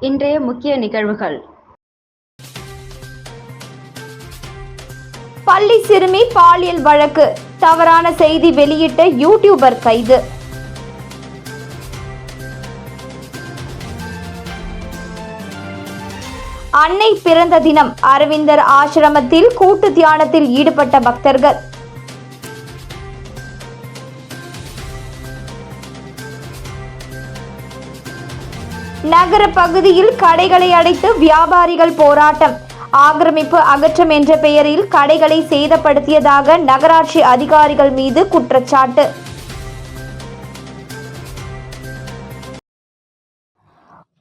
இன்றைய முக்கிய நிகழ்வுகள். பள்ளி சிறுமி பாலியல் வழக்கு. தவறான செய்தி வெளியிட்ட யூடியூபர் கைது. அன்னை பிறந்த தினம். அரவிந்தர் ஆசிரமத்தில் கூட்டு தியானத்தில் ஈடுபட்ட பக்தர்கள். நகர பகுதியில் கடைகளை அடைத்து வியாபாரிகள் போராட்டம். ஆக்கிரமிப்பு அகற்றம் என்ற பெயரில் கடைகளை சேதப்படுத்தியதாக நகராட்சி அதிகாரிகள் மீது குற்றச்சாட்டு.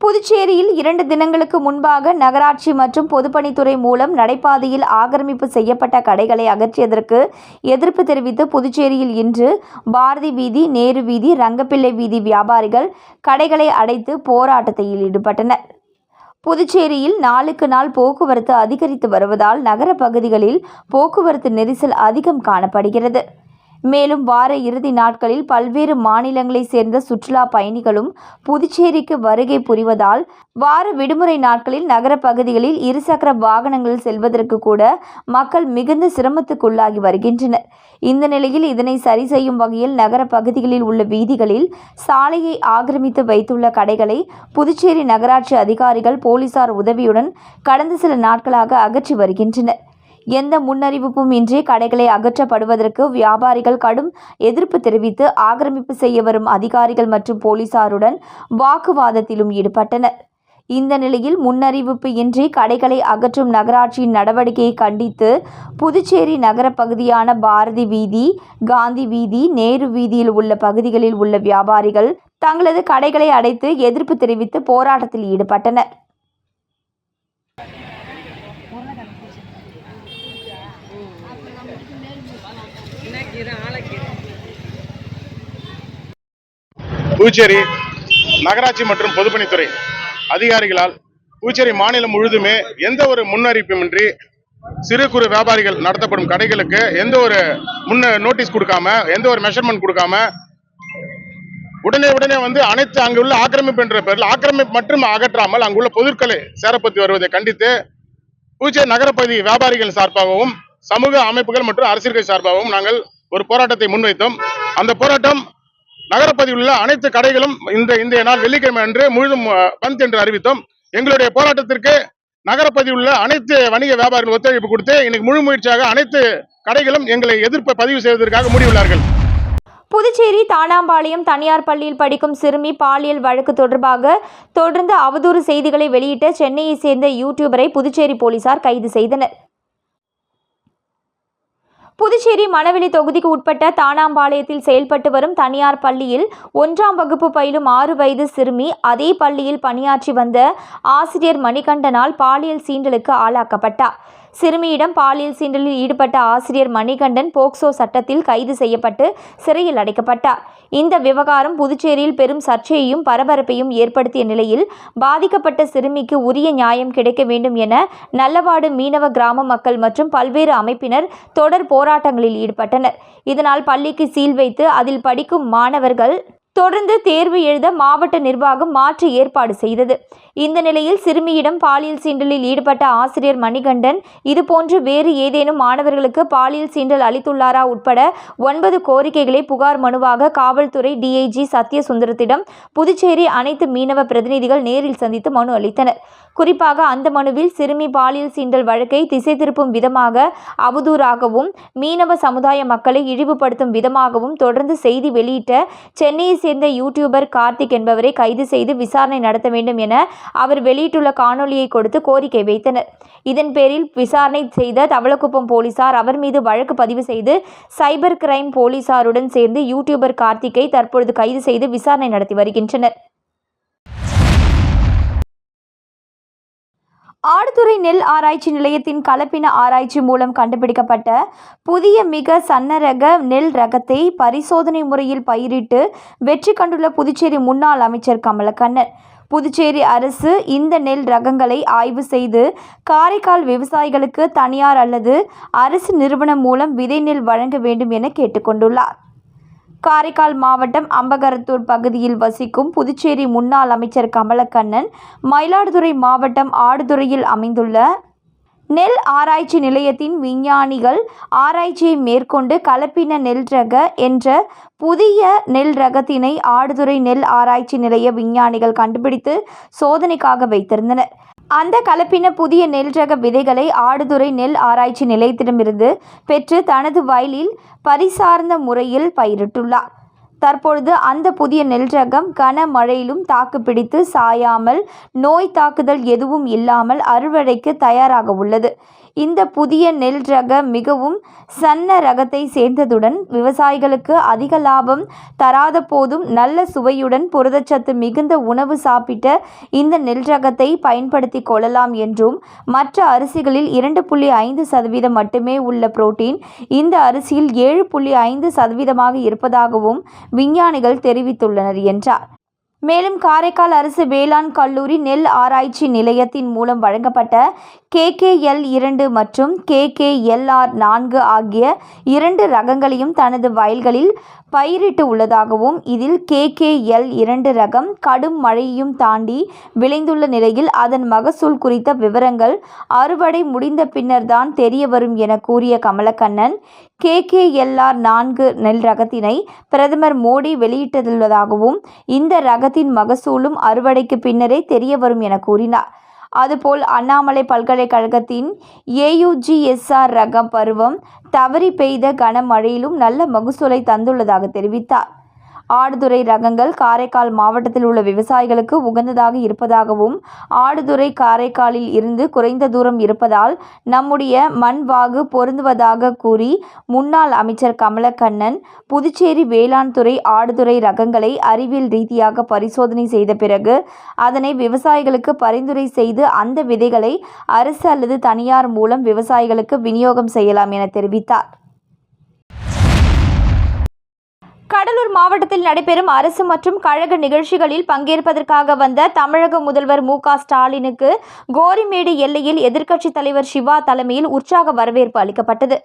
புதுச்சேரியில் இரண்டு தினங்களுக்கு முன்பாக நகராட்சி மற்றும் பொதுப்பணித்துறை மூலம் நடைபாதையில் ஆக்கிரமிப்பு செய்யப்பட்ட கடைகளை அகற்றியதற்கு எதிர்ப்பு தெரிவித்து புதுச்சேரியில் இன்று பாரதி வீதி நேரு வீதி ரங்கப்பிள்ளை வீதி வியாபாரிகள் கடைகளை அடைத்து போராட்டத்தில் ஈடுபட்டனர். புதுச்சேரியில் நாளுக்கு நாள் போக்குவரத்து அதிகரித்து வருவதால் நகர பகுதிகளில் போக்குவரத்து நெரிசல் அதிகம் காணப்படுகிறது. மேலும் வார இறுதி நாட்களில் பல்வேறு மாநிலங்களைச் சேர்ந்த சுற்றுலா பயணிகளும் புதுச்சேரிக்கு வருகை புரிவதால் வார விடுமுறை நாட்களில் நகர பகுதிகளில் இருசக்கர வாகனங்களில் செல்வதற்கு கூட மக்கள் மிகுந்த சிரமத்துக்குள்ளாகி வருகின்றனர். இந்த நிலையில் இதனை சரி செய்யும் வகையில் நகர பகுதிகளில் உள்ள வீதிகளில் சாலையை ஆக்கிரமித்து வைத்துள்ள கடைகளை புதுச்சேரி நகராட்சி அதிகாரிகள் போலீசார் உதவியுடன் கடந்த சில நாட்களாக அகற்றி வருகின்றனர். எந்த முன்னறிவிப்பும் இன்றி கடைகளை அகற்றப்படுவதற்கு வியாபாரிகள் கடும் எதிர்ப்பு தெரிவித்து ஆக்கிரமிப்பு செய்ய வரும் அதிகாரிகள் மற்றும் போலீசாருடன் வாக்குவாதத்திலும் ஈடுபட்டனர். இந்த நிலையில் முன்னறிவிப்பு இன்றி கடைகளை அகற்றும் நகராட்சியின் நடவடிக்கையை கண்டித்து புதுச்சேரி நகர பகுதியான பாரதி வீதி காந்தி வீதி நேரு வீதியில் உள்ள பகுதிகளில் உள்ள வியாபாரிகள் தங்களது கடைகளை அடைத்து எதிர்ப்பு தெரிவித்து போராட்டத்தில் ஈடுபட்டனர். புதுச்சேரி நகராட்சி மற்றும் பொதுப்பணித்துறை அதிகாரிகளால் புதுச்சேரி மாநிலம் முழுதுமே எந்த ஒரு முன்னறிவிப்புமின்றி சிறு குறு வியாபாரிகள் நடத்தப்படும் கடைகளுக்கு எந்த ஒரு முன்ன நோட்டீஸ் கொடுக்காம எந்த ஒரு மெஷர்மெண்ட் கொடுக்காம உடனே உடனே வந்து அனைத்து அங்குள்ள ஆக்கிரமிப்பு என்ற பெயரில் ஆக்கிரமிப்பு மட்டும் அகற்றாமல் அங்குள்ள பொருட்களை சேரப்பத்தி வருவதை கண்டித்து புதுச்சேரி நகரப்பகுதி வியாபாரிகள் சார்பாகவும் சமூக அமைப்புகள் மற்றும் அரசியல்கள் சார்பாகவும் நாங்கள் ஒரு போராட்டத்தை முன்வைத்தோம். அந்த போராட்டம் நகரப்பகுதியில் உள்ள அனைத்து கடைகளும் இந்த இன்றைய நாள் வெள்ளிக்கிழமை அன்று முழுதும் பந்த் என்று அறிவித்தோம். எங்களுடைய போராட்டத்திற்கு நகரப்பகுதியில் உள்ள அனைத்து வணிக வியாபாரிகள் ஒத்துழைப்பு கொடுத்து இன்னைக்கு முழு முயற்சியாக அனைத்து கடைகளும் எங்களை எதிர்ப்பை பதிவு செய்வதற்காக முடிவுள்ளார்கள். புதுச்சேரி தானாம்பாளையம் தனியார் பள்ளியில் படிக்கும் சிறுமி பாலியல் வழக்கு தொடர்பாக தொடர்ந்து அவதூறு செய்திகளை வெளியிட்ட சென்னையைச் சேர்ந்த யூடியூபரை புதுச்சேரி போலீசார் கைது செய்தனர். புதுச்சேரி மணவெளி தொகுதிக்கு உட்பட்ட தானாம்பாளையத்தில் செயல்பட்டு வரும் தனியார் பள்ளியில் ஒன்றாம் வகுப்பு பயிலும் ஆறு வயது சிறுமி அதே பள்ளியில் பணியாற்றி வந்த ஆசிரியர் மணிகண்டனால் பாலியல் சீண்டலுக்கு ஆளாக்கப்பட்டார். சிறுமியிடம் பாலியல் சீண்டலில் ஈடுபட்ட ஆசிரியர் மணிகண்டன் போக்சோ சட்டத்தில் கைது செய்யப்பட்டு சிறையில் அடைக்கப்பட்டார். இந்த விவகாரம் புதுச்சேரியில் பெரும் சர்ச்சையையும் பரபரப்பையும் ஏற்படுத்திய நிலையில் பாதிக்கப்பட்ட சிறுமிக்கு உரிய நியாயம் கிடைக்க வேண்டும் என நல்லவாடு மீனவ கிராம மக்கள் மற்றும் பல்வேறு அமைப்பினர் தொடர் போராட்டங்களில் ஈடுபட்டனர். இதனால் பள்ளிக்கு சீல் வைத்து அதில் படிக்கும் மாணவர்கள் தொடர்ந்து தேர்வு எழுத மாவட்ட நிர்வாகம் மாற்று ஏற்பாடு செய்தது. இந்த நிலையில் சிறுமியிடம் பாலியல் சீண்டலில் ஈடுபட்ட ஆசிரியர் மணிகண்டன் இதுபோன்று வேறு ஏதேனும் மாணவர்களுக்கு பாலியல் சீண்டல் அளித்துள்ளாரா உட்பட ஒன்பது கோரிக்கைகளை புகார் மனுவாக காவல்துறை டிஐஜி சத்யசுந்தரத்திடம் புதுச்சேரி அனைத்து மீனவ பிரதிநிதிகள் நேரில் சந்தித்து மனு அளித்தனர். குறிப்பாக அந்த மனுவில் சிறுமி பாலியல் சீண்டல் வழக்கை திசை திருப்பும் விதமாக அவதூறாகவும் மீனவ சமுதாய மக்களை இழிவுபடுத்தும் விதமாகவும் தொடர்ந்து செய்தி வெளியிட்ட சென்னையை சேர்ந்த யூடியூபர் கார்த்திக் என்பவரை கைது செய்து விசாரணை நடத்த வேண்டும் என அவர் வெளியிட்டுள்ள காணொலியை கொடுத்து கோரிக்கை வைத்தனர். இதன் பேரில் விசாரணை செய்த தவளக்குப்பம் போலீசார் அவர் மீது வழக்கு பதிவு செய்து சைபர் கிரைம் போலீசாருடன் சேர்ந்து யூடியூபர் கார்த்திக்கை தற்பொழுது கைது செய்து விசாரணை நடத்தி வருகின்றனர். ஆடுதுறை நெல் ஆராய்ச்சி நிலையத்தின் கலப்பின ஆராய்ச்சி மூலம் கண்டுபிடிக்கப்பட்ட புதிய மிக சன்னரக நெல் ரகத்தை பரிசோதனை முறையில் பயிரிட்டு வெற்றி கண்டுள்ள புதுச்சேரி முன்னாள் அமைச்சர் கமலக்கண்ணன். புதுச்சேரி அரசு இந்த நெல் ரகங்களை ஆய்வு செய்து காரைக்கால் விவசாயிகளுக்கு தனியார் அல்லது அரசு நிறுவனம் மூலம் விதை நெல் வழங்க வேண்டும் என கேட்டுக்கொண்டுள்ளார். காரைக்கால் மாவட்டம் அம்பகரத்தூர் பகுதியில் வசிக்கும் புதுச்சேரி முன்னாள் அமைச்சர் கமலக்கண்ணன் மயிலாடுதுறை மாவட்டம் ஆடுதுறையில் அமைந்துள்ள நெல் ஆராய்ச்சி நிலையத்தின் விஞ்ஞானிகள் ஆராய்ச்சியை மேற்கொண்டு கலப்பின நெல் ரக என்ற புதிய நெல் ரகத்தினை ஆடுதுறை நெல் ஆராய்ச்சி நிலைய விஞ்ஞானிகள் கண்டுபிடித்து சோதனைக்காக வைத்திருந்தனர். அந்த கலப்பின புதிய நெல் ரக விதைகளை ஆடுதுறை நெல் ஆராய்ச்சி நிலையத்திடமிருந்து பெற்று தனது வயலில் பரிசார்ந்த முறையில் பயிரிட்டுள்ளார். தற்பொழுது அந்த புதிய நெல் ரகம் கன மழையிலும் தாக்குப்பிடித்து சாயாமல் நோய் தாக்குதல் எதுவும் இல்லாமல் அறுவடைக்கு தயாராக உள்ளது. இந்த புதிய நெல் ரக மிகவும் சன்ன ரகத்தை சேர்ந்ததுடன் விவசாயிகளுக்கு அதிக லாபம் தராத போதும் நல்ல சுவையுடன் புரதச்சத்து மிகுந்த உணவு சாப்பிட்ட இந்த நெல் ரகத்தை பயன்படுத்தி கொள்ளலாம் என்றும் மற்ற அரிசிகளில் இரண்டு புள்ளி ஐந்து சதவீதம் மட்டுமே உள்ள புரோட்டீன் இந்த அரிசியில் ஏழு புள்ளி ஐந்து சதவீதமாக இருப்பதாகவும் விஞ்ஞானிகள் தெரிவித்துள்ளனர் என்றார். மேலும் காரைக்கால் அரசு வேளாண் கல்லூரி நெல் ஆராய்ச்சி நிலையத்தின் மூலம் வழங்கப்பட்ட கேகேஎல் இரண்டு மற்றும் கேகேஎல்ஆர் நான்கு ஆகிய இரண்டு ரகங்களையும் தனது வயல்களில் பயிரிட்டு உள்ளதாகவும் இதில் கேகேஎல் இரண்டு ரகம் கடும் மழையையும் தாண்டி விளைந்துள்ள நிலையில் அதன் மகசூல் குறித்த விவரங்கள் அறுவடை முடிந்த பின்னர்தான் தெரிய வரும் என கூறிய கமலக்கண்ணன் கேகேஎல்ஆர் நான்கு நெல் ரகத்தினை பிரதமர் மோடி வெளியிட்டுள்ளதாகவும் இந்த ரகத்தின் மகசூலும் அறுவடைக்கு பின்னரே தெரிய வரும் என கூறினார். அதுபோல் அண்ணாமலை பல்கலைக்கழகத்தின் ஏயுஜிஎஸ்ஆர் ரகம் பருவம் தவறி பெய்த கனமழையிலும் நல்ல மகசூலை தந்துள்ளதாக தெரிவித்தார். ஆடுதுறை ரகங்கள் காரைக்கால் மாவட்டத்தில் உள்ள விவசாயிகளுக்கு உகந்ததாக இருப்பதாகவும் ஆடுதுறை காரைக்காலில் இருந்து குறைந்த தூரம் இருப்பதால் நம்முடைய மண் வாகு பொருந்துவதாக கூறி முன்னாள் அமைச்சர் கமலக்கண்ணன் புதுச்சேரி வேளாண் துறை ஆடுதுறை ரகங்களை அறிவியல் ரீதியாக பரிசோதனை செய்த பிறகு அதனை விவசாயிகளுக்கு பரிந்துரை செய்து அந்த விதைகளை அரசு அல்லது தனியார் மூலம் விவசாயிகளுக்கு விநியோகம் செய்யலாம் என தெரிவித்தார். கடலூர் மாவட்டத்தில் நடைபெறும் அரசு மற்றும் கழக நிகழ்ச்சிகளில் பங்கேற்பதற்காக வந்த தமிழக முதல்வர் மு ஸ்டாலினுக்கு கோரிமேடு எல்லையில் எதிர்க்கட்சித் தலைவர் சிவா தலைமையில் உற்சாக வரவேற்பு அளிக்கப்பட்டது.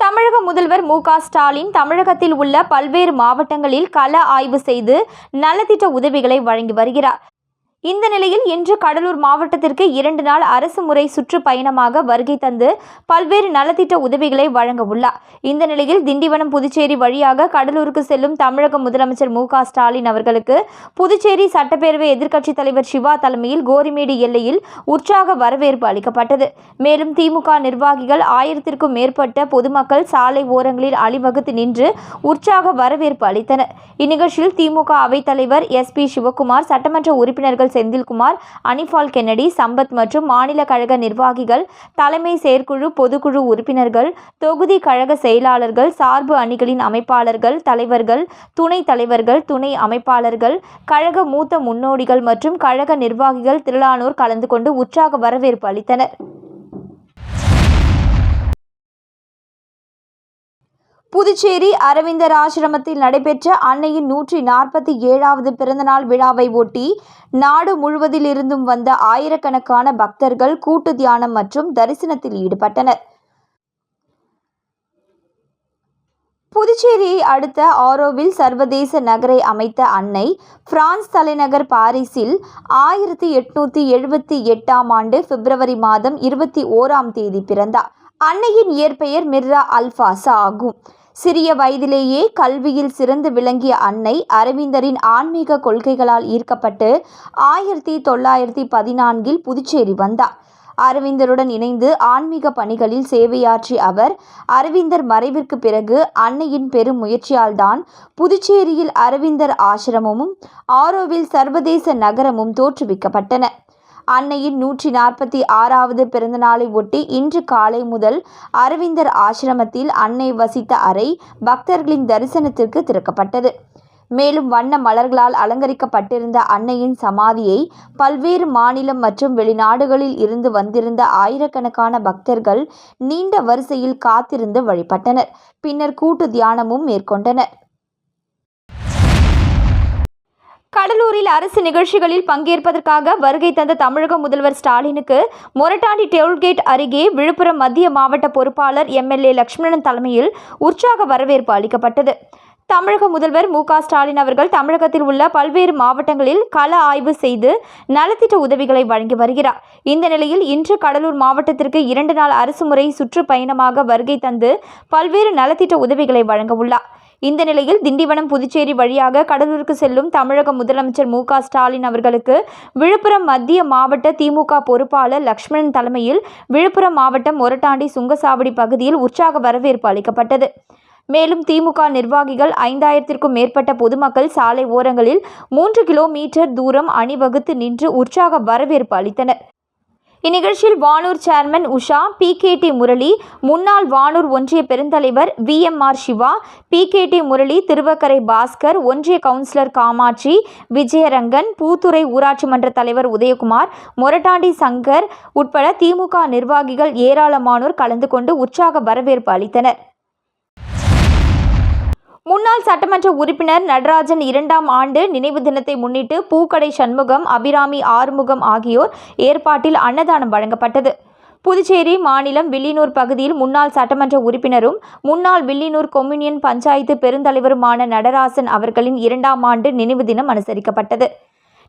தமிழக முதல்வர் மு ஸ்டாலின் தமிழகத்தில் உள்ள பல்வேறு மாவட்டங்களில் கள ஆய்வு செய்து நலத்திட்ட உதவிகளை வழங்கி வருகிறார். இந்த நிலையில் இன்று கடலூர் மாவட்டத்திற்கு இரண்டு நாள் அரசு முறை சுற்றுப்பயணமாக வருகை தந்து பல்வேறு நலத்திட்ட உதவிகளை வழங்க உள்ளார். இந்த நிலையில் திண்டிவனம் புதுச்சேரி வழியாக கடலூருக்கு செல்லும் தமிழக முதலமைச்சர் மு ஸ்டாலின் அவர்களுக்கு புதுச்சேரி சட்டப்பேரவை எதிர்க்கட்சித் தலைவர் சிவா தலைமையில் கோரிமேடு எல்லையில் உற்சாக வரவேற்பு அளிக்கப்பட்டது. மேலும் திமுக நிர்வாகிகள் ஆயிரத்திற்கும் மேற்பட்ட பொதுமக்கள் சாலை ஓரங்களில் அணிவகுத்து நின்று உற்சாக வரவேற்பு அளித்தனர். இந்நிகழ்ச்சியில் திமுக அவைத்தலைவர் எஸ் பி சிவகுமார் சட்டமன்ற உறுப்பினர்கள் செந்தில்குமார் அனிஃபால் கென்னடி சம்பத் மற்றும் மாநில கழக நிர்வாகிகள் தலைமை செயற்குழு பொதுக்குழு உறுப்பினர்கள் தொகுதி கழக செயலாளர்கள் சார்பு அணிகளின் அமைப்பாளர்கள் தலைவர்கள் துணைத் தலைவர்கள் துணை அமைப்பாளர்கள் கழக மூத்த முன்னோடிகள் மற்றும் கழக நிர்வாகிகள் திரளானோர் கலந்து கொண்டு உற்சாக வரவேற்பு அளித்தனர். புதுச்சேரி அரவிந்தர் ஆசிரமத்தில் நடைபெற்ற அன்னையின் நூற்றி நாற்பத்தி ஏழாவது பிறந்தநாள் விழாவை ஒட்டி நாடு முழுவதிலிருந்தும் வந்த ஆயிரக்கணக்கான பக்தர்கள் கூட்டு தியானம் மற்றும் தரிசனத்தில் ஈடுபட்டனர். புதுச்சேரியை அடுத்த ஆரோவில் சர்வதேச நகரை அமைத்த அன்னை பிரான்ஸ் தலைநகர் பாரிஸில் ஆயிரத்தி எட்நூத்தி எழுபத்தி எட்டாம் ஆண்டு பிப்ரவரி மாதம் இருபத்தி ஓராம் தேதி பிறந்தார். அன்னையின் இயற்பெயர் மிர்ரா அல்பாசா ஆகும். சிறிய வயதிலேயே கல்வியில் சிறந்து விளங்கிய அன்னை அரவிந்தரின் ஆன்மீக கொள்கைகளால் ஈர்க்கப்பட்டு ஆயிரத்தி தொள்ளாயிரத்தி பதினான்கில் புதுச்சேரி வந்தார். அரவிந்தருடன் இணைந்து ஆன்மீக பணிகளில் சேவையாற்றிய அவர் அரவிந்தர் மறைவிற்கு பிறகு அன்னையின் பெரும் முயற்சியால்தான் புதுச்சேரியில் அரவிந்தர் ஆசிரமமும் ஆரோவில் சர்வதேச நகரமும் தோற்றுவிக்கப்பட்டன. அன்னையின் நூற்றி நாற்பத்தி ஆறாவது பிறந்தநாளை ஒட்டி இன்று காலை முதல் அரவிந்தர் ஆசிரமத்தில் அன்னை வசித்த அறை பக்தர்களின் தரிசனத்திற்கு திறக்கப்பட்டது. மேலும் வண்ண மலர்களால் அலங்கரிக்கப்பட்டிருந்த அன்னையின் சமாதியை பல்வேறு மாநிலம் மற்றும் வெளிநாடுகளில் இருந்து வந்திருந்த ஆயிரக்கணக்கான பக்தர்கள் நீண்ட வரிசையில் காத்திருந்து வழிபட்டனர். பின்னர் கூட்டு தியானமும் மேற்கொண்டனர். கடலூரில் அரசு நிகழ்ச்சிகளில் பங்கேற்பதற்காக வருகை தந்த தமிழக முதல்வர் ஸ்டாலினுக்கு மொரட்டாண்டி டோல்கேட் அருகே விழுப்புரம் மத்திய மாவட்ட பொறுப்பாளர் எம்எல்ஏ லட்சுமணன் தலைமையில் உற்சாக வரவேற்பு அளிக்கப்பட்டது. தமிழக முதல்வர் மு ஸ்டாலின் அவர்கள் தமிழகத்தில் உள்ள பல்வேறு மாவட்டங்களில் கள ஆய்வு செய்து நலத்திட்ட உதவிகளை வழங்கி வருகிறார். இந்த நிலையில் இன்று கடலூர் மாவட்டத்திற்கு இரண்டு நாள் அரசுமுறை சுற்றுப்பயணமாக வருகை தந்து பல்வேறு நலத்திட்ட உதவிகளை வழங்க உள்ளார். இந்த நிலையில் திண்டிவனம் புதுச்சேரி வழியாக கடலூருக்கு செல்லும் தமிழக முதலமைச்சர் மு ஸ்டாலின் அவர்களுக்கு விழுப்புரம் மத்திய மாவட்ட திமுக பொறுப்பாளர் லக்ஷ்மணன் தலைமையில் விழுப்புரம் மாவட்டம் ஒரட்டாண்டி சுங்கசாவடி பகுதியில் உற்சாக வரவேற்பு அளிக்கப்பட்டது. மேலும் திமுக நிர்வாகிகள் ஐந்தாயிரத்திற்கும் மேற்பட்ட பொதுமக்கள் சாலை ஓரங்களில் மூன்று கிலோமீட்டர் தூரம் அணிவகுத்து நின்று உற்சாக வரவேற்பு அளித்தனர். இந்நிகழ்ச்சியில் Vanur chairman Usha P K D Murali முன்னாள் வானூர் ஒன்றிய பெருந்தலைவர் V M R Siva P K D Murali Thiruvakkarai Bhaskar ஒன்றிய கவுன்சிலர் காமாட்சி விஜயரங்கன் பூத்துறை ஊராட்சி மன்ற தலைவர் உதயகுமார் மொரட்டாண்டி சங்கர் உட்பட திமுக நிர்வாகிகள் ஏராளமானோர் கலந்து கொண்டு உற்சாக வரவேற்பு அளித்தனர். முன்னாள் சட்டமன்ற உறுப்பினர் நடராஜன் இரண்டாம் ஆண்டு நினைவு தினத்தை முன்னிட்டு பூக்கடை சண்முகம் அபிராமி ஆறுமுகம் ஆகியோர் ஏற்பாட்டில் அன்னதானம் வழங்கப்பட்டது. புதுச்சேரி மாநிலம் வில்லியனூர் பகுதியில் முன்னாள் சட்டமன்ற உறுப்பினரும் முன்னாள் வில்லியனூர் கொம்யூனியன் பஞ்சாயத்து பெருந்தலைவருமான நடராசன் அவர்களின் இரண்டாம் ஆண்டு நினைவு தினம் அனுசரிக்கப்பட்டது.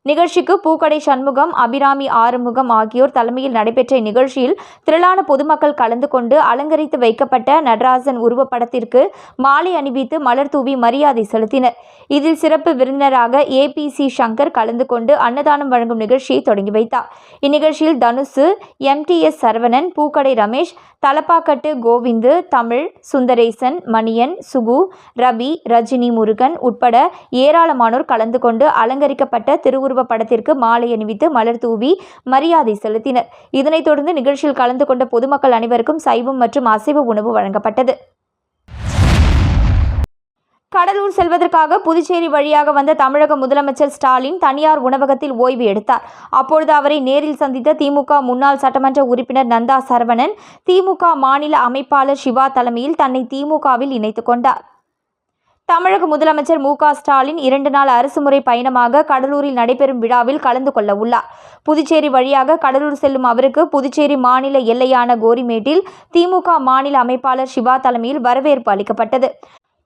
நிகழ்ச்சிக்கு பூக்கடை சண்முகம் அபிராமி ஆறுமுகம் ஆகியோர் தலைமையில் நடைபெற்ற இந்நிகழ்ச்சியில் திரளான பொதுமக்கள் கலந்து கொண்டு அலங்கரித்து வைக்கப்பட்ட நடராசன் உருவப்படத்திற்கு மாலை அணிவித்து மலர் தூவி மரியாதை செலுத்தினர். இதில் சிறப்பு விருந்தினராக ஏபிசி சங்கர் கலந்து கொண்டு அன்னதானம் வழங்கும் நிகழ்ச்சியை தொடங்கி வைத்தார். இந்நிகழ்ச்சியில் தனுசு எம்டிஎஸ் சரவணன் பூக்கடை ரமேஷ் தலப்பாக்கட்டு கோவிந்து தமிழ் சுந்தரேசன் மணியன் சுகு ரவி ரஜினி முருகன் உட்பட ஏராளமானோர் கலந்து கொண்டு அலங்கரிக்கப்பட்ட திருவுருவப் படத்திற்கு மாலை அணிவித்து மலர் தூவி மரியாதை செலுத்தினர். இதனைத் தொடர்ந்து நிகழ்ச்சியில் கலந்து கொண்ட பொதுமக்கள் அனைவருக்கும் சைவம் மற்றும் அசைவ உணவு வழங்கப்பட்டது. கடலூர் செல்வதற்காக புதுச்சேரி வழியாக வந்த தமிழக முதலமைச்சர் ஸ்டாலின் தனியார் உணவகத்தில் ஓய்வு எடுத்தார். அப்பொழுது அவரை நேரில் சந்தித்த திமுக முன்னாள் சட்டமன்ற உறுப்பினர் நந்தா சரவணன் திமுக மாநில அமைப்பாளர் சிவா தலைமையில் தன்னை திமுகவில் இணைத்துக் கொண்டார். தமிழக முதலமைச்சர் மு ஸ்டாலின் இரண்டு நாள் அரசுமுறை பயணமாக கடலூரில் நடைபெறும் விழாவில் கலந்து கொள்ள உள்ளார். புதுச்சேரி வழியாக கடலூர் செல்லும் அவருக்கு புதுச்சேரி மாநில எல்லையான கோரிமேட்டில் திமுக மாநில அமைப்பாளர் சிவா தலைமையில் வரவேற்பு அளிக்கப்பட்டது.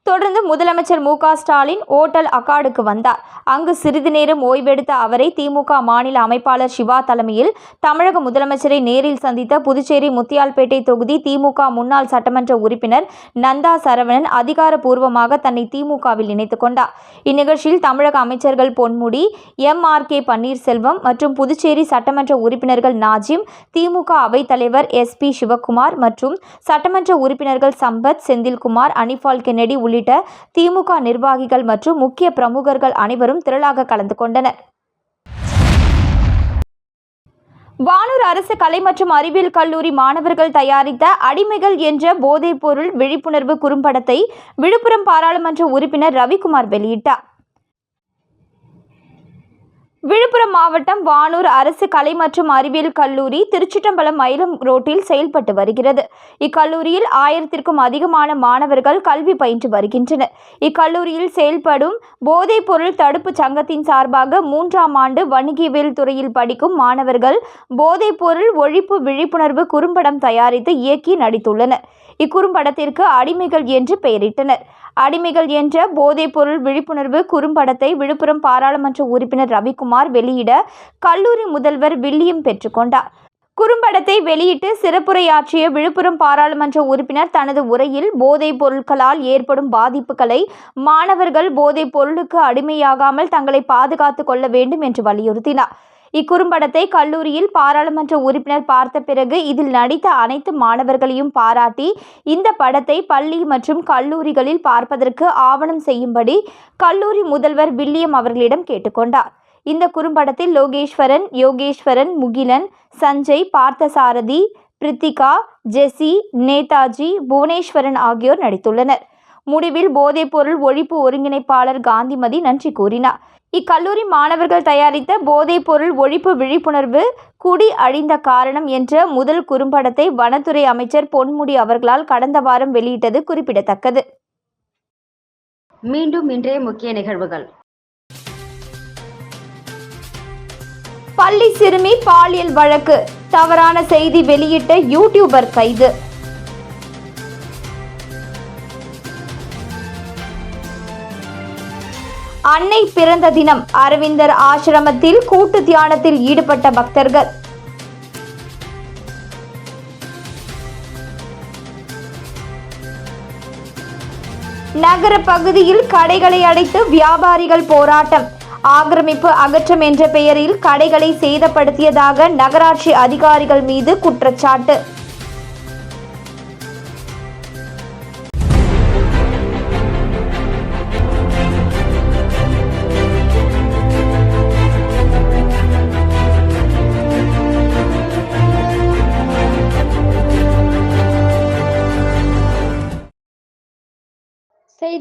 தொடர்ந்து முதலமைச்சர் மு ஸ்டாலின் ஓட்டல் அக்காடுக்கு வந்தார். அங்கு சிறிது நேரம் ஓய்வெடுத்த அவரை திமுக மாநில அமைப்பாளர் சிவா தலைமையில் தமிழக முதலமைச்சரை நேரில் சந்தித்த புதுச்சேரி முத்தியால்பேட்டை தொகுதி திமுக முன்னாள் சட்டமன்ற உறுப்பினர் நந்தா சரவணன் அதிகாரப்பூர்வமாக தன்னை திமுகவில் இணைத்துக் கொண்டார். இந்நிகழ்ச்சியில் தமிழக அமைச்சர்கள் Ponmudi M. R. K. Panneerselvam மற்றும் புதுச்சேரி சட்டமன்ற உறுப்பினர்கள் நாஜிம் திமுக அவைத்தலைவர் எஸ். பி. சிவக்குமார் மற்றும் சட்டமன்ற உறுப்பினர்கள் சம்பத் செந்தில்குமார் அனிபால் கென்னடி உள்ளிட்ட திமுக நிர்வாகிகள் மற்றும் முக்கிய பிரமுகர்கள் அனைவரும் திரளாக கலந்து கொண்டனர். வானூர் அரசு கலை மற்றும் அறிவியல் கல்லூரி மாணவர்கள் தயாரித்த அடிமைகள் என்ற போதைப்பொருள் விழிப்புணர்வு குறும்படத்தை விழுப்புரம் பாராளுமன்ற உறுப்பினர் ரவிக்குமார் வெளியிட்டார். விழுப்புரம் மாவட்டம் வானூர் அரசு கலை மற்றும் அறிவியல் கல்லூரி திருச்சிட்டம்பலம் மயிலம் ரோட்டில் செயல்பட்டு வருகிறது. இக்கல்லூரியில் ஆயிரத்திற்கும் அதிகமான மாணவர்கள் கல்வி பயின்று வருகின்றனர். இக்கல்லூரியில் செயல்படும் போதைப் பொருள் தடுப்பு சங்கத்தின் சார்பாக மூன்றாம் ஆண்டு வணிகவியல் துறையில் படிக்கும் மாணவர்கள் போதைப் பொருள் ஒழிப்பு விழிப்புணர்வு குறும்படம் தயாரித்து இயக்கி நடித்துள்ளனர். இக்குறும்படத்திற்கு அடிமைகள் என்று பெயரிட்டனர். அடிமைகள் என்ற போதைப்பொருள் விழிப்புணர்வு குறும்படத்தை விழுப்புரம் பாராளுமன்ற உறுப்பினர் ரவிக்குமார் வெளியிட கல்லூரி முதல்வர் வில்லியம் பெற்றுக்கொண்டார் குறும்படத்தை வெளியிட்டு சிறப்புரையாற்றிய விழுப்புரம் பாராளுமன்ற உறுப்பினர் தனது உரையில் போதைப் பொருட்களால் ஏற்படும் பாதிப்புகளை மாணவர்கள் போதைப் பொருளுக்கு அடிமையாகாமல் தங்களை பாதுகாத்துக் கொள்ள வேண்டும் என்று வலியுறுத்தினார். இக்குறும்படத்தை கல்லூரியில் பாராளுமன்ற உறுப்பினர் பார்த்த பிறகு இதில் நடித்த அனைத்து மாணவர்களையும் பாராட்டி இந்த படத்தை பள்ளி மற்றும் கல்லூரிகளில் பார்ப்பதற்கு ஆவணம் செய்யும்படி கல்லூரி முதல்வர் வில்லியம் அவர்களிடம் கேட்டுக்கொண்டார். இந்த குறும்படத்தில் லோகேஸ்வரன் யோகேஸ்வரன் முகிலன் சஞ்சய் பார்த்தசாரதி பிரித்திகா ஜெசி நேதாஜி புவனேஸ்வரன் ஆகியோர் நடித்துள்ளனர். முடிவில் போதைப்பொருள் ஒழிப்பு ஒருங்கிணைப்பாளர் காந்திமதி நன்றி கூறினார். இக்கல்லூரி மாணவர்கள் தயாரித்த போதைப்பொருள் ஒழிப்பு விழிப்புணர்வு குடி அழிந்த காரணம் என்ற முதல் குறும்படத்தை வனத்துறை அமைச்சர் பொன்முடி அவர்களால் கடந்த வாரம் வெளியிட்டது குறிப்பிடத்தக்கது. மீண்டும் இன்றைய முக்கிய நிகழ்வுகள். பள்ளி சிறுமி பாலியல் வழக்கு தவறான செய்தி வெளியிட்ட யூடியூபர் கைது. அன்னை பிறந்த தினம் அரவிந்தர் ஆசிரமத்தில் கூட்டு தியானத்தில் ஈடுபட்ட பக்தர்கள். நகர பகுதியில் கடைகளை அடைத்து வியாபாரிகள் போராட்டம். ஆக்கிரமிப்பு அகற்றம் என்ற பெயரில் கடைகளை சேதப்படுத்தியதாக நகராட்சி அதிகாரிகள் மீது குற்றச்சாட்டு.